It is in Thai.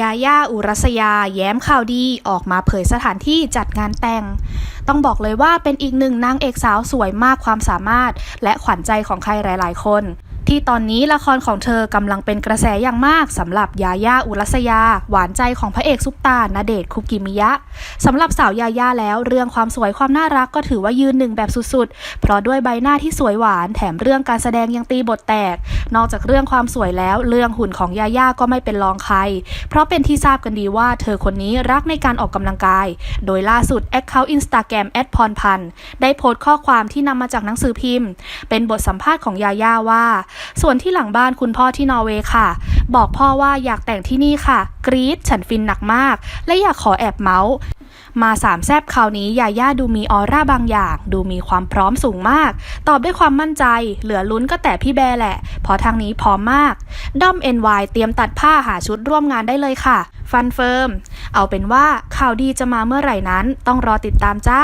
ยาย่าอุรัสยา แย้มข่าวดีออกมาเผยสถานที่จัดงานแต่ง ต้องบอกเลยว่าเป็นอีกหนึ่งนางเอกสาวสวยมากความสามารถ และขวัญใจของใครหลาย ๆ คน ที่ตอนนี้ละครของเธอกำลังเป็นกระแสอย่างมากสำหรับยาย่าอุรัสยา หวานใจของพระเอกซุปตาณเดชคุกิมิยะสำหรับสาวยาย่าแล้วเรื่องความสวยความน่ารักก็ถือว่ายืนหนึ่งแบบสุดๆ เพราะด้วยใบหน้าที่สวยหวานแถมเรื่องการแสดงยังตีบทแตก นอกจากเรื่องความสวยแล้ว เรื่องหุ่นของยาย่าก็ไม่เป็นรองใคร เพราะเป็นที่ทราบกันดีว่าเธอคนนี้รักในการออกกำลังกาย โดยล่าสุดแอคเคาท์อินสตาแกรมแอดพรพันได้โพสต์ข้อความที่นำมาจากหนังสือพิมพ์ เป็นบทสัมภาษณ์ของยาย่าว่าส่วนที่หลังบ้านคุณพ่อที่นอร์เวย์ค่ะ บอกพ่อว่าอยากแต่งที่นี่ค่ะ กรี๊ดฉันฟินหนักมาก และอยากขอแอบเมาส์มาสามแซบคราวนี้ยาย่าดูมีออร่าบางอย่าง ดูมีความพร้อมสูงมาก ตอบด้วยความมั่นใจ เหลือลุ้นก็แต่พี่แบร์แหละเพราะทางนี้พร้อมมากด้อม NY เตรียมตัดผ้าหาชุดร่วมงานได้เลยค่ะ ฟันเฟิร์ม เอาเป็นว่าข่าวดีจะมาเมื่อไหร่นั้น ต้องรอติดตามจ้า